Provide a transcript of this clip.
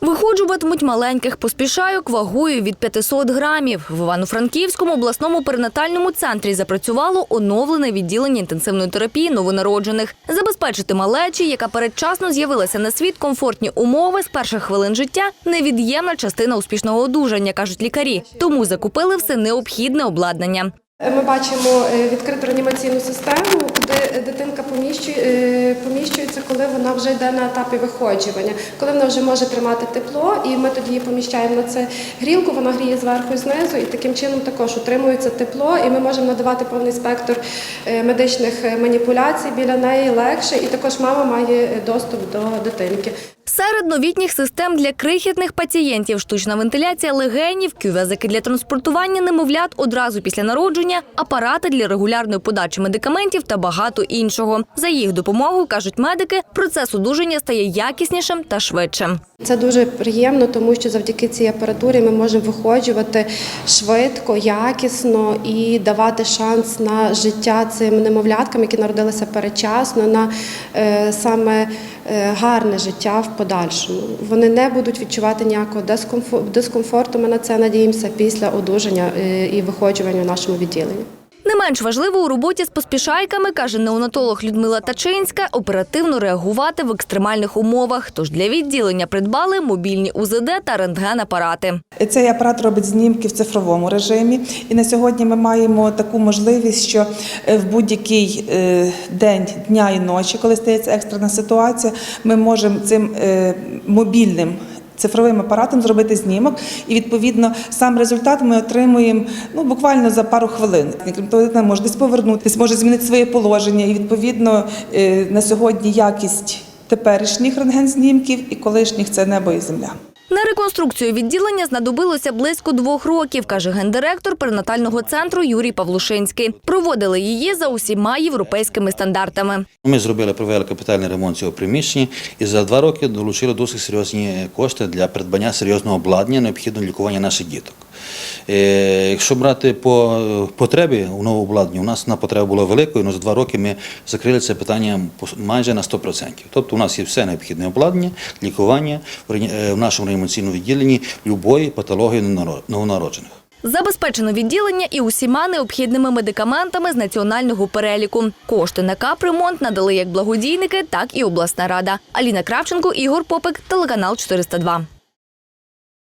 Виходжуватимуть маленьких поспішайок вагою від 500 грамів. В Івано-Франківському обласному перинатальному центрі запрацювало оновлене відділення інтенсивної терапії новонароджених. Забезпечити малечі, яка передчасно з'явилася на світ, комфортні умови з перших хвилин життя – невід'ємна частина успішного одужання, кажуть лікарі. Тому закупили все необхідне обладнання. Ми бачимо е, відкриту реанімаційну систему, куди дитинка е, поміщується, коли вона вже йде на етапі виходжування, коли вона вже може тримати тепло, і ми тоді її поміщаємо на це грілку, вона гріє зверху і знизу, і таким чином також утримується тепло, і ми можемо надавати повний спектр е, медичних маніпуляцій біля неї легше, і також мама має доступ до дитинки. Серед новітніх систем для крихітних пацієнтів штучна вентиляція легенів, кювезики для транспортування немовлят одразу після народження, апарати для регулярної подачі медикаментів та багато іншого. За їх допомогою, кажуть медики, процес одужання стає якіснішим та швидшим. Це дуже приємно, тому що завдяки цій апаратурі ми можемо виходжувати швидко, якісно і давати шанс на життя цим немовляткам, які народилися передчасно, на е, саме гарне життя в подальшому. Вони не будуть відчувати ніякого дискомфо- дискомфорту. Ми на це надіємося після одужання е, і виходжування в нашому відділенні. Не менш важливо у роботі з поспішайками, каже неонатолог Людмила Тачинська, оперативно реагувати в екстремальних умовах. Тож для відділення придбали мобільні УЗД та рентген-апарати. Цей апарат робить знімки в цифровому режимі, і на сьогодні ми маємо таку можливість, що е, в будь-який е, день, дня і ночі, коли стається екстрена ситуація, ми можемо цим е, мобільним. Цифровим апаратом зробити знімок, і відповідно сам результат ми отримуємо ну буквально за пару хвилин. Крім того, дитина може десь повернутися, може змінити своє положення. І відповідно е, на сьогодні якість теперішніх рентген-знімків і колишніх це небо і земля. На реконструкцію відділення знадобилося близько двох років, каже гендиректор перинатального центру Юрій Павлушинський. Проводили її за усіма європейськими стандартами. Ми зробили провели капітальний ремонт цього приміщення і за два роки долучили досить серйозні кошти для придбання серйозного обладнання, необхідного лікування наших діток. Е, Якщо брати по е, потребі у новому обладнанні, у нас на потреба була великою, але за два роки ми закрили це питання майже на 100%. Тобто у нас є все необхідне обладнання, лікування в е, нашому реанімаційному відділенні любої патології новонароджених. Забезпечено відділення і усіма необхідними медикаментами з національного переліку. Кошти на капремонт надали як благодійники, так і обласна рада. Аліна Кравченко, Ігор Попик, телеканал 402.